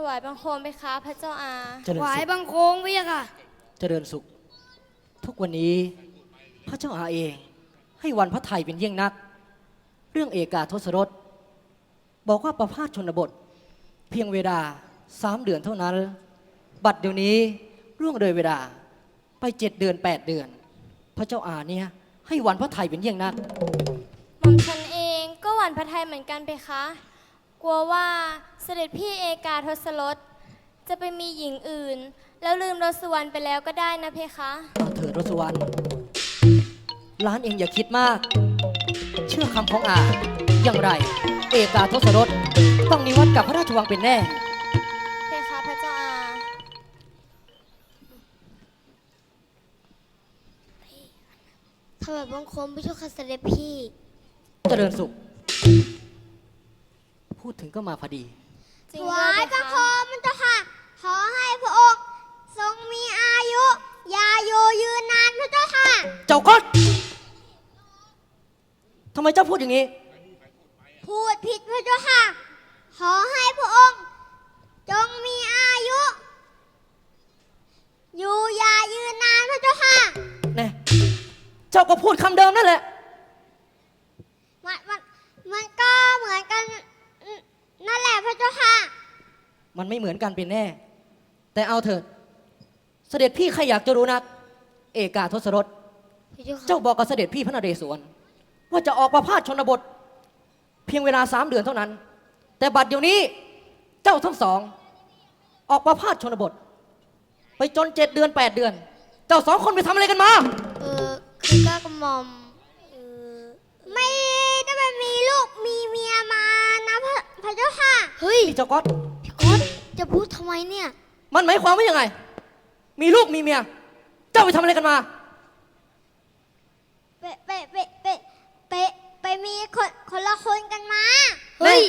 ถวายบังคมไปคะพระเจ้าอาเจริญหวายสุขบังคงพี่ค่ะ เจริญสุข ทุกวันนี้พระเจ้าอาเอง ให้วันพระไทยเป็นเยี่ยงนัก เรื่องเอกาทศรสบอกว่าประพาสชนบท เพียงเวลาสามเดือนเท่านั้น บัดเดี๋ยวนี้ร่วงเลยเวลาไปเจ็ดเดือนแปดเดือน พระเจ้าอาเนี่ยให้วันพระไทยเป็นเยี่ยงนัก หม่อมฉันเองก็หวั่นพระไทยเหมือนกันไปคะ กลัวว่าเสด็จพี่เอกาทศรสจะไปมีหญิงอื่น แล้วลืมรสสุวรรณไปแล้วก็ได้นะเพคะ เอาเถิดรสวรรณร้านเองอย่าคิดมาก เชื่อคำของอาอย่างไร เอกาทศรสต้องนิวัตกับพระราชวังเป็นแน่ เพคะพระเจ้าอาถวายบังคมพระเจ้าค่ะเสด็จพี่ เจริญสุข พูดถึงก็มาพอดี จริงถด้วาวยยเพบังคคะมพระเจ้าค่ะ ขอให้พระองค์ทรงมีอายุ ยาโยยืนนานพระเจ้าค่ะ เจ้าก็ทำไมเจ้าพูดอย่างนี้ พูดผิดพระเจ้าค่ะ ขอให้พระองค์ จงมีอายุ อยู่ยายืนนานพระเจ้าค่ะแน่เจ้าก็พูดคำเดิมนั่นแหละ มันมันมันก็เหมือนกันนั่นแหละพระเจ้าค่ะ มันไม่เหมือนกันเป็นแน่ แต่เอาเถิด เสด็จพี่ใครอยากจะรู้นัก เอกาทศรสพระเจ้าค่ะเจ้าบอกกับเสด็จพี่พระนเรศวร ว่าจะออกประพาสชนบท เพียงเวลาสามเดือนเท่านั้น แต่บัดเดี๋ยวนี้เจ้าทั้งสอง ออกประพาสชนบท ไปจนเจ็ดเดือนแปดเดือน เจ้าสองคนไปทำอะไรกันมา เออคือก้ากระหม่อมเออไม่ได้ไปมีลูกมีเมียมานะพระพระเจ้าค่ะ เฮ้ย นี่เจ้าก๊อตพี่ก๊อต จะพูดทำไมเนี่ย มันหมายความว่ายังไง มีลูกมีเมีย เจ้าไปทำอะไรกันมา ไปไปไปไปไปไปมีคนคนละคนกันมา เฮ้ย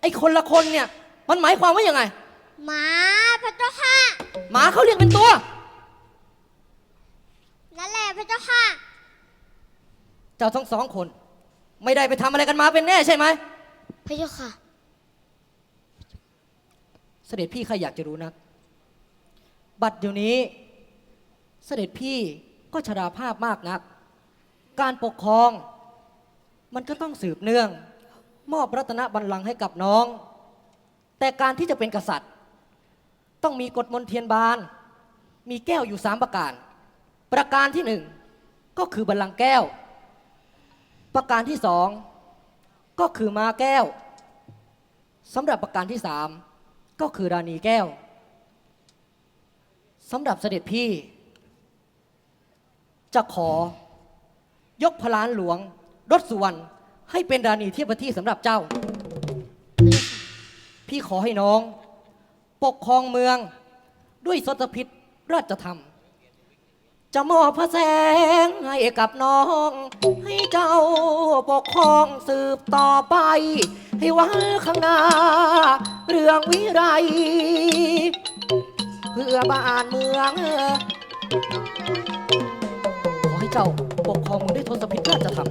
ไอ้คนละคนเนี่ย มันหมายความว่ายังไง หมาพระเจ้าค่ะ หมาเขาเรียกเป็นตัว นั่นแหละพระเจ้าค่ะ เจ้าทั้งสองคน ไม่ได้ไปทำอะไรกันมาเป็นแน่ใช่ไหม พระเจ้าค่ะเสด็จพี่ใครอยากจะรู้นักบัดเดี๋ยวนี้ เสด็จพี่ก็ชราภาพมากนัก การปกครอง มันก็ต้องสืบเนื่อง มอบรัตนบัลลังก์ให้กับน้อง แต่การที่จะเป็นกษัตริย์ ต้องมีกฎมนเทียนบาน มีแก้วอยู่สามประการ ประการที่หนึ่งก็คือบัลลังก์แก้ว ประการที่สองก็คือมาแก้วสำหรับประการที่สาม ก็คือราณีแก้วสำหรับเสด็จพี่ จะขอยกพลานหลวงรถสุวรรณให้เป็นราณีเทียบที่สำหรับเจ้า พี่ขอให้น้อง ปกครองเมืองด้วยสตพิษราชธรรม จะมอบพระแสงให้กับน้อง ให้เจ้าปกครองสืบต่อไป ให้วันข้างหน้า เรื่องวิไร เพื่อบ้านเมือง ขอให้เจ้าปกครองเมืองด้วยทศพิธราชธรรม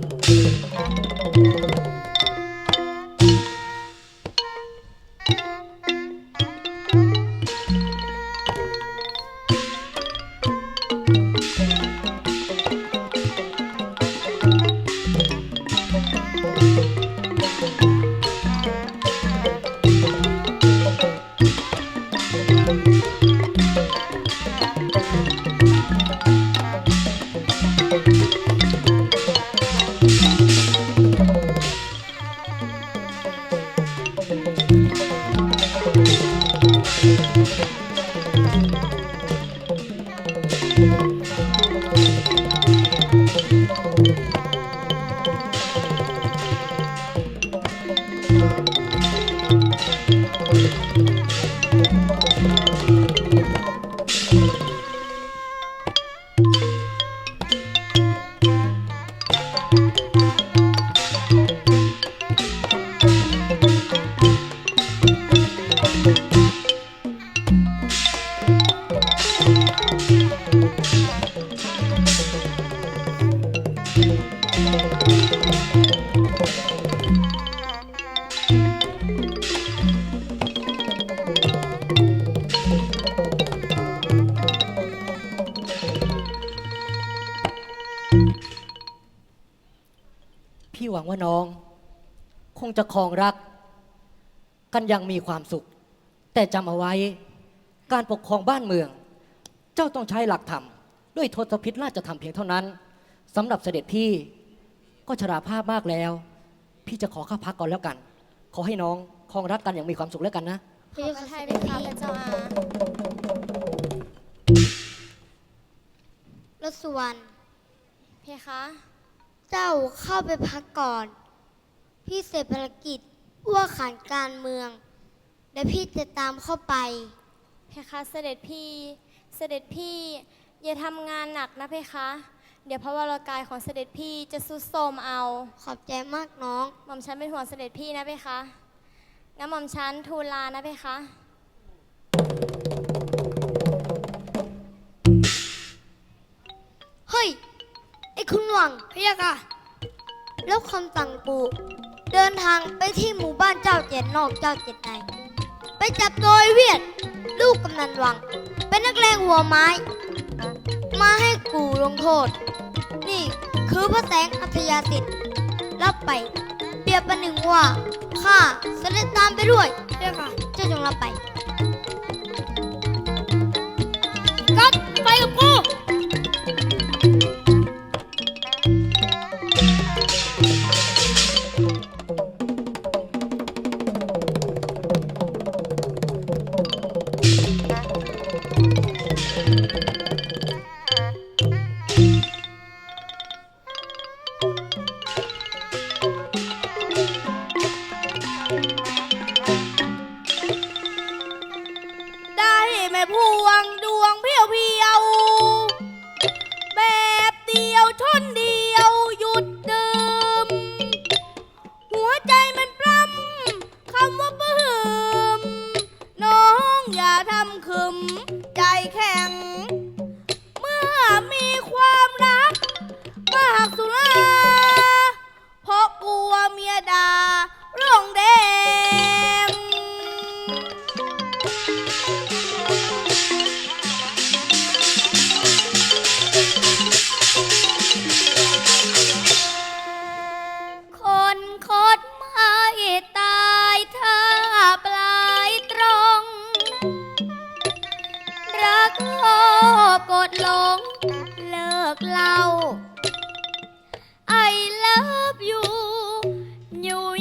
วังว่าน้อง คงจะครองรัก กันยังมีความสุข แต่จำเอาไว้ การปกครองบ้านเมือง เจ้าต้องใช้หลักธรรม ด้วยทศพิธราชธรรมเพียงเท่านั้นสำหรับเสด็จพี่ก็ชราภาพมากแล้ว พี่จะขอข้าพักก่อนแล้วกัน ขอให้น้องครองรักกันอย่างมีความสุขแล้วกันนะพระขอเจ้าพระค่ะทัเสยด็เพจคะพี่พระเจ้าอารสุวรรณเพคะ เจ้าเข้าไปพักก่อน พี่เสร็จภารกิจว่าขานการเมือง และพี่จะตามเข้าไป เพคะเสด็จพี่ เสด็จพี่ อย่าทำงานหนักนะเพคะ เดี๋ยวพระวรากายของเสด็จพี่จะสุดโทรมเอา ขอบใจมากน้อง หม่อมฉันเป็นห่วงเสด็จพี่นะเพคะงั้นหม่อมฉันทูลลานะเพคะเฮ้ยไอ้คุณหวังพะยะค่ะแล้วคำสั่งปู่เดินทางไปที่หมู่บ้านเจ้าเจ็ดนอกเจ้าเจ็ดในไปจับโดยเวียด ลูกกำนันวัง เป็นนักเลงหัวไม้ มาให้กูลงโทษ นี่คือพระแสงอัธยาสิทธิ์รับไป เปรียบประหนึ่งว่าข้าเสด็จตามไปด้วยเจ้าค่ะเจ้าจงรับไป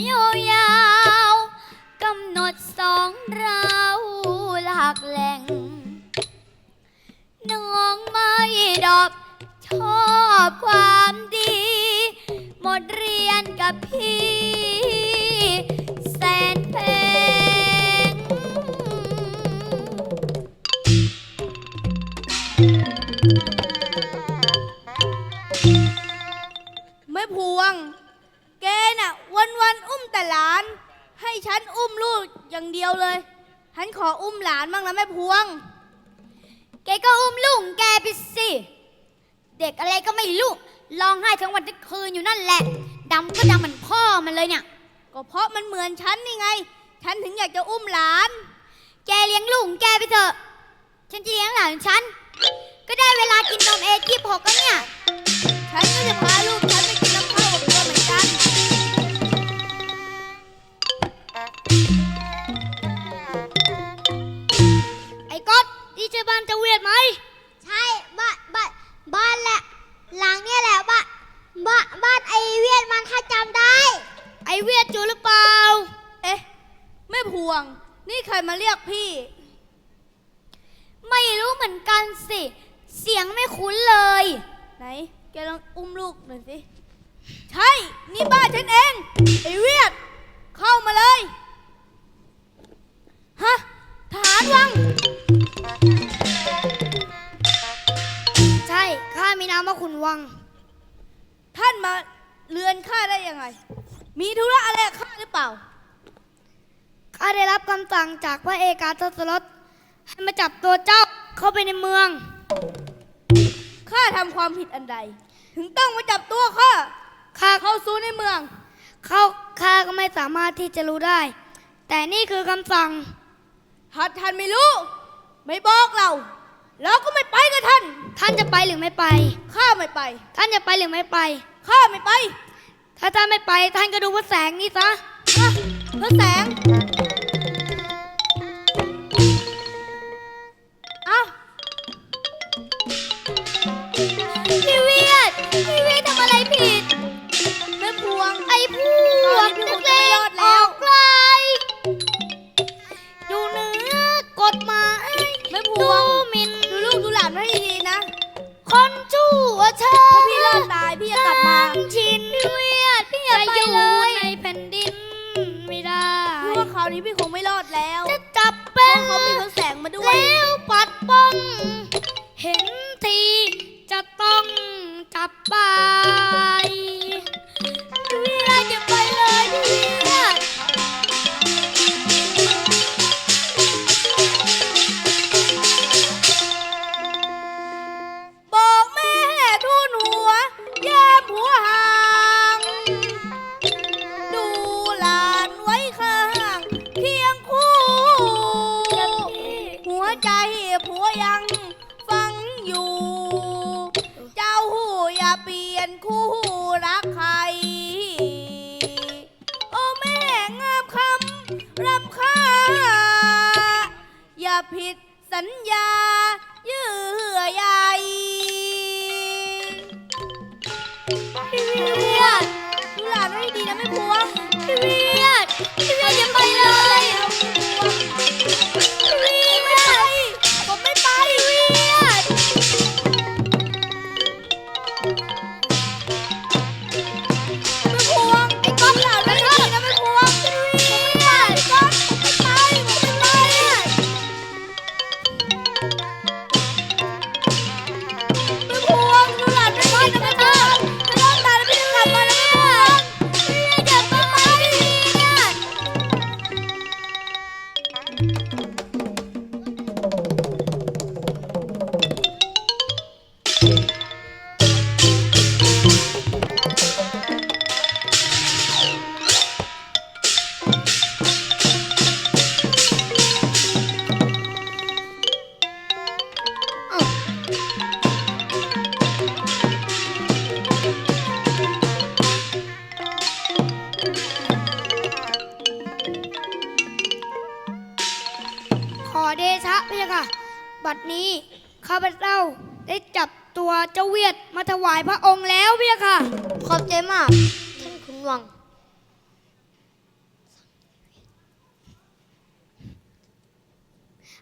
ยู่ยาวๆกำหนดสองเราหลักแหล่งน้องไม่ดอบชอบความดี หมดเรียนกับพี่ หลาน ให้ฉันอุ้มลูกอย่างเดียวเลย ฉันขออุ้มหลานบ้างนะแม่พวง แกก็อุ้มลูกแกไปสิ เด็กอะไรก็ไม่รู้ร้องไห้ทั้งวันทั้งคืนอยู่นั่นแหละดำก็ดำเหมือนพ่อมันเลยเนี่ย ก็เพราะมันเหมือนฉันนี่ไง ฉันถึงอยากจะอุ้มหลาน แกเลี้ยงลูกแกไปเถอะ ฉันจะเลี้ยงหลานฉัน ก็ได้เวลากินนมเอทีหกแล้วเนี่ย ฉันก็จะพาลูกฉัน ไอ้ก๊อตนี่ใช่บ้านเจะเวียดไหม ใช่บ้านบ้านบ้านแหละ หลังเนี่ยแหละบ้านบ้านบ้านไอเวียดมันถ้าจำได้ ไอ้เวียดอยู่หรือเปล่า เอ๊ะแม่พวง นี่ใครมาเรียกพี่ ไม่รู้เหมือนกันสิ เสียงไม่คุ้นเลย ไหน แกลองอุ้มลูกหน่อยสิ ใช่ นี่บ้านฉันเอง ไอเวียด เข้ามาเลย มีนามว่าขุนวัง ท่านมาเรือนข้าได้ยังไง มีธุระอะไรกับข้าหรือเปล่า ข้าได้รับคำสั่งจากพระเอกาทศรถให้มาจับตัวเจ้าเข้าไปในเมือง ข้าทำความผิดอันใด ถึงต้องมาจับตัวข้า ข้าเข้าสู่ในเมือง เข้าข้าก็ไม่สามารถที่จะรู้ได้ แต่นี่คือคำสั่ง ถ้าท่านไม่รู้ ไม่บอกเรา เราก็ไม่ไปกับท่าน ท่านจะไปหรือไม่ไป ข้าไม่ไป ท่านจะไปหรือไม่ไป ข้าไม่ไป ถ้าท่านไม่ไป ท่านก็ดูพระแสงนี่ซะอะพระแสง จั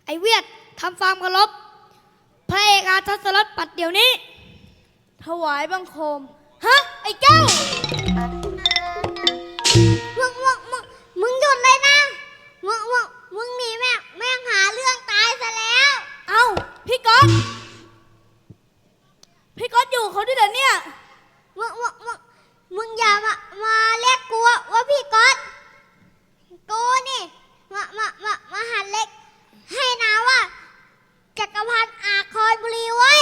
ไอเวียดทำฟาร์มเคารพพระเอกอาทศรสปัดเดี๋ยวนี้ ถวายบังคม ฮะ ไอ้แก้วมึงมึงมึงมึงหยุดเลยนะ มึงมึงมึงหนีแม่งแม่งหาเรื่องตายซะแล้ว เอ้า พี่ก๊อตพี่ก๊อตอยู่เขาด้วยเหรอเนี่ย มึงมึงมึงมึงอย่ามามาเรียกกูว่าว่าพี่ก๊อตกูนี่ มามามามาหันเล็ก ให้นะว่าจักรพันธ์อาคอยบุรีไว้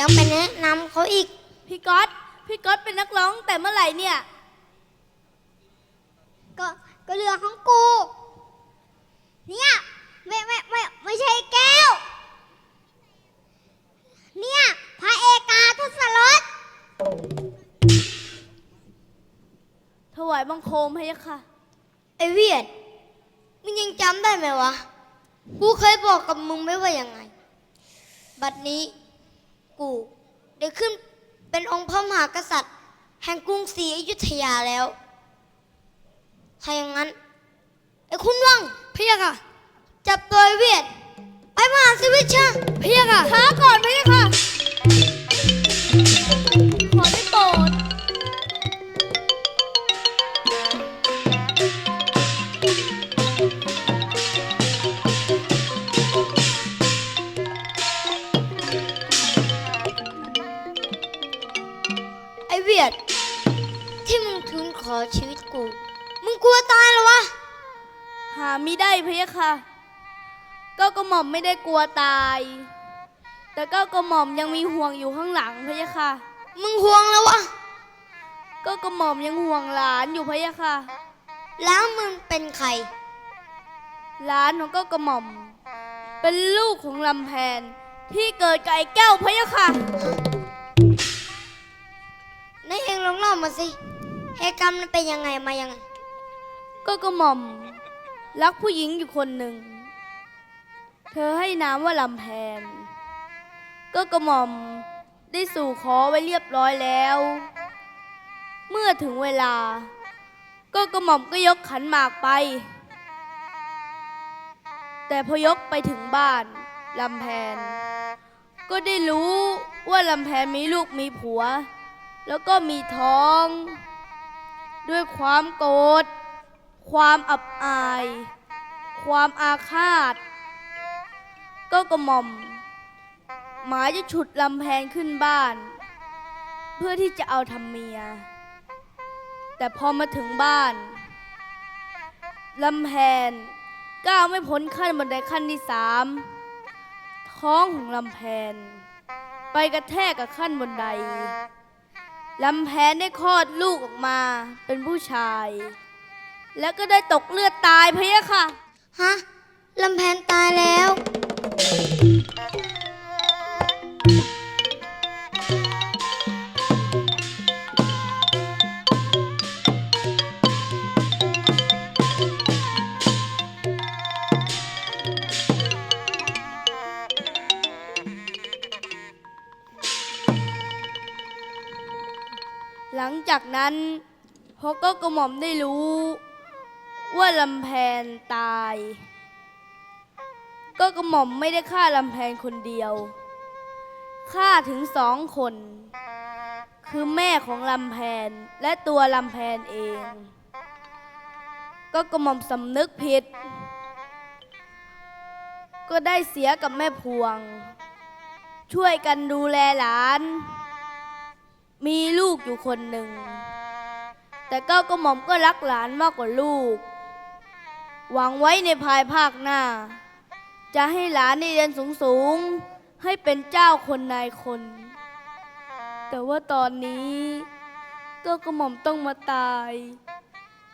ยังไปแนะนำเขาอีก พี่ก๊อตพี่ก๊อตเป็นนักร้องแต่เมื่อไหร่เนี่ย ก็ก็เรือของกู เนี่ยไม่ไม่ไม่ไม่ใช่แก้ว เนี่ยพระเอกาทศรสถวายบังคมให้ค่ะ ไอเวียดมึงยังจำได้ไหมวะ กูเคยบอกกับมึงไม่ว่ายังไง บัดนี้ กูได้ขึ้นเป็นองค์พระมหากษัตริย์ แห่งกรุงศรีอยุธยาแล้วถ้าอย่างนั้นไอ้คุณวังพี่ยะค่ะจับตัวไอ้เวียดไปมหาสวิชชาพี่ยะค่ะช้าก่อนพี่ค่ะขอ อมไม่ได้กลัวตาย แต่ก็กระหม่อมยังมีห่วงอยู่ข้างหลังพะยะค่ะ มึงห่วงแล้ววะ ก็กระหม่อมยังห่วงหลานอยู่พะยะค่ะ แล้วมึงเป็นใคร หลานของก็กระหม่อม เป็นลูกของลำแพนที่เกิดกับไอ้แก้วพะยะค่ะนายเองลองเล่ามาสิเหตุการณ์มันเป็นยังไงมายังไง ก็กระหม่อม รักผู้หญิงอยู่คนหนึ่ง เธอให้นามว่าลำแพน ก็กระหม่อมได้สู่ขอไว้เรียบร้อยแล้ว เมื่อถึงเวลา ก็กระหม่อมก็ยกขันหมากไป แต่พอยกไปถึงบ้านลำแพน ก็ได้รู้ว่าลำแพนมีลูกมีผัว แล้วก็มีท้อง ด้วยความโกรธความอับอาย ความอาฆาต ก็กระหม่อม หมาจะฉุดลำแพนขึ้นบ้าน เพื่อที่จะเอาทำเมีย แต่พอมาถึงบ้านลำแพนก้าวไม่พ้นขั้นบันไดขั้นที่สามท้องของลำแพน ไปกระแทกกับขั้นบนไดลำแพนได้คลอดลูกออกมาเป็นผู้ชาย แล้วก็ได้ตกเลือดตายพะยะค่ะ ฮะ ลำแพนตายแล้ว หลังจากนั้นพอก็กระหม่อมได้รู้ ว่าลำแพนตาย ก็กระหม่อมไม่ได้ฆ่าลำแพนคนเดียวฆ่าถึงสองคน คือแม่ของลำแพนและตัวลำแพนเอง ก็กระหม่อมสำนึกผิด ก็ได้เสียกับแม่พวง ช่วยกันดูแลหลาน มีลูกอยู่คนหนึ่ง แต่ก็กระหม่อมก็รักหลานมากกว่าลูก หวังไว้ในภายภาคหน้า จะให้หลานได้เรียนสูงๆให้เป็นเจ้าคนนายคน แต่ว่าตอนนี้ก็กระหม่อมต้องมาตาย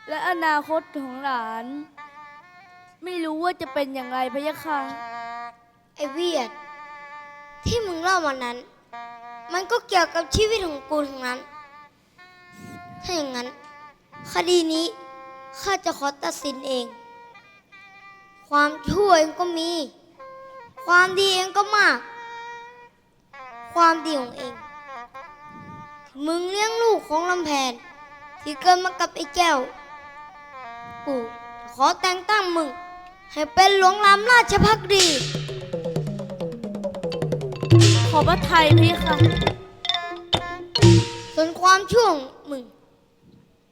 และอนาคตของหลาน ไม่รู้ว่าจะเป็นอย่างไรพะยะค่ะไอเวียด ที่มึงเล่ามานั้น มันก็เกี่ยวกับชีวิตของกูทั้งนั้น ถ้าอย่างนั้น คดีนี้ข้าจะขอตัดสินเอง ความชั่วเองก็มี ความดีเองก็มาก ความดีของเอง มึงเลี้ยงลูกของลำแพนที่เกิดมากับไอ้แก้ว กูขอแต่งตั้งมึง ให้เป็นหลวงรามราชพักดี ขอพระไทยพี่ค่ะ ส่วนความช่วงมึง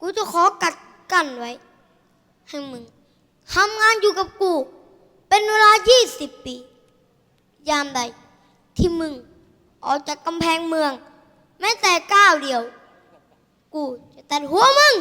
กูจะขอกัดกั้นไว้ ให้มึง ทำงานอยู่กับกู เป็นเวลา 20 ปี ยามใดที่มึงออกจากกำแพงเมือง แม้แต่ก้าวเดียว กูจะตัดหัวมึง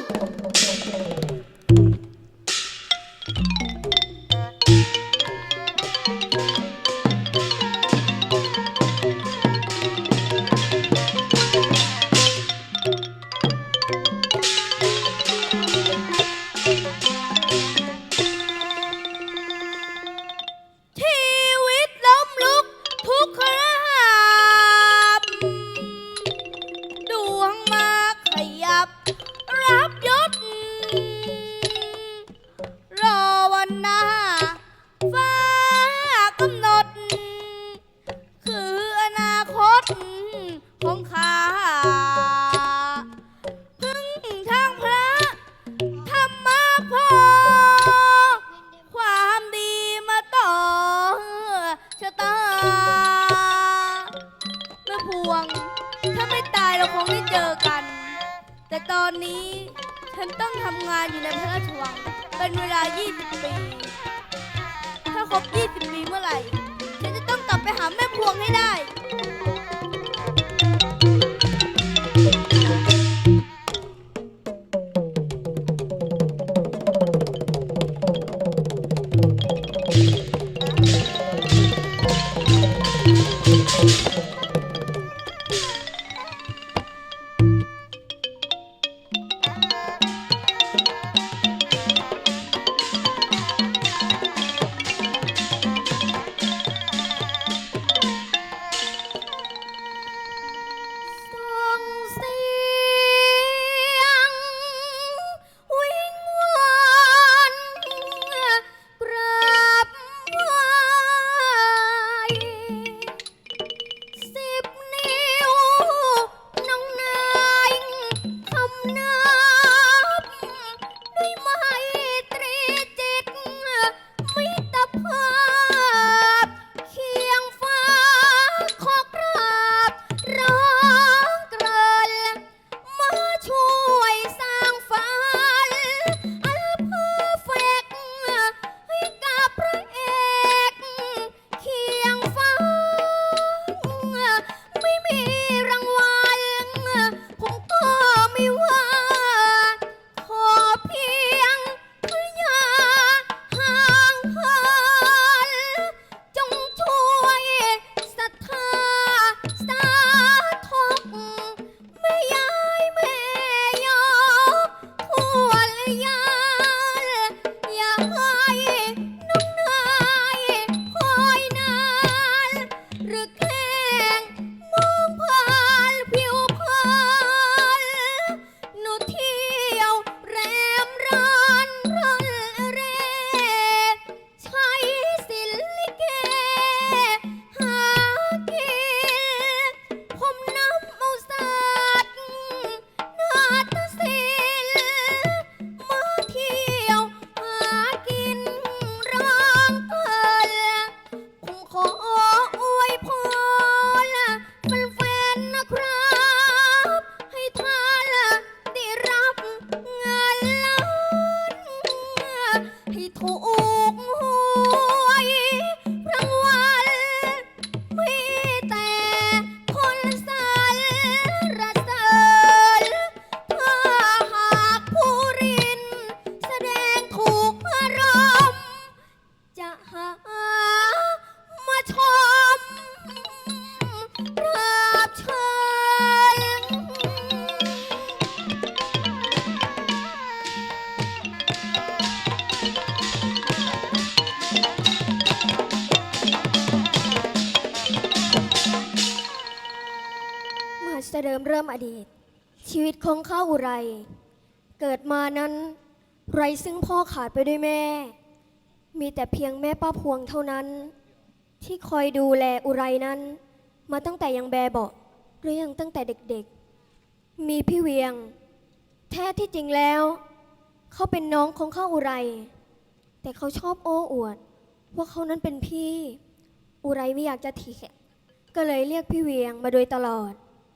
ทุกขล รบ 20 ปีเมื่อไหร่ ฉันจะต้องกลับไปหาแม่พวงให้ได้ เริ่มเริ่มอดีต ชีวิตของข้าอุไร เกิดมานั้น ไรซึ่งพ่อขาดไปด้วยแม่ มีแต่เพียงแม่ป้าพวงเท่านั้น ที่คอยดูแลอุไรนั้น มาตั้งแต่ยังแบเบาะหรือยังตั้งแต่เด็กๆ มีพี่เวียง แท้ที่จริงแล้ว เขาเป็นน้องของข้าอุไร แต่เขาชอบโอ้อวด ว่าเขานั้นเป็นพี่ อุไรไม่อยากจะเถียงก็เลยเรียกพี่เวียงมาโดยตลอด